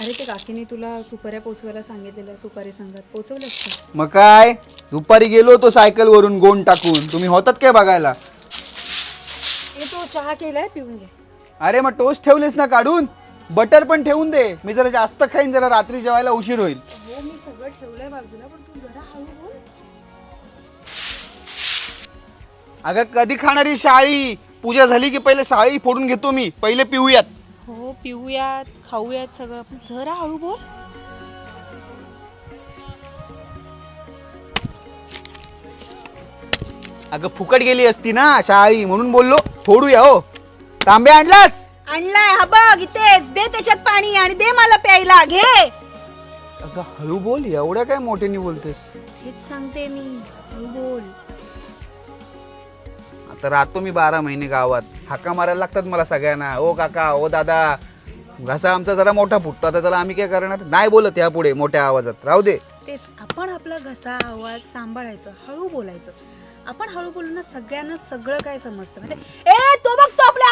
अरे ते काकीने तुला सुपाऱ्या पोचवायला सांगितलेलं सुपारी संघात पोचवलंस का? मग काय? दुपारी गेलो होतो सायकल वरून गोंड टाकून. तुम्ही होतात काय बघायला? ए तो चहा केलाय? पिऊन घे. अरे मग टोस्ट ठेवलेस ना काढून? बटर पण ठेवून दे. मी जरा जास्त खाईन जरा रात्री जेवायला उशीर होईल. हो मी सगळं ठेवलंय बाजूला पण तू जरा हळू बोल. अगं कधी खाणारी शाळी पूजा झाली की पहिले शाळी फोडून घेतो मी. पहिले पिऊयात. हो पिऊयात खाऊयात सगळं. पण जरा हळू बोल. अगं फुकट गेली असती ना शाळी म्हणून बोललो. फोडूया हो. तांबे आणलास? आणलाय हा बघ इथेच. दे त्याच्यात पाणी आणि दे मला प्यायला घे. अगं हळू बोल एवढ्या काय मोठ्याने बोलतेस? हेच सांगते मी. हळू बोल. आता राहतो मी बारा महिने गावात. हाका मारायला लागतात मला सगळ्यांना. ओ काका ओ दादा घसा आमचा जरा मोठा फुटतो. आता त्याला आम्ही काय करणार? नाही बोलत यापुढे मोठ्या आवाजात. राहू दे. तेच आपण आपला घसा आवाज सांभाळायचं हळू बोलायचं. आपण हळू बोलून ना सगळ्यांना सगळं काय समजतं. म्हणजे ए तो बघ तो आपल्या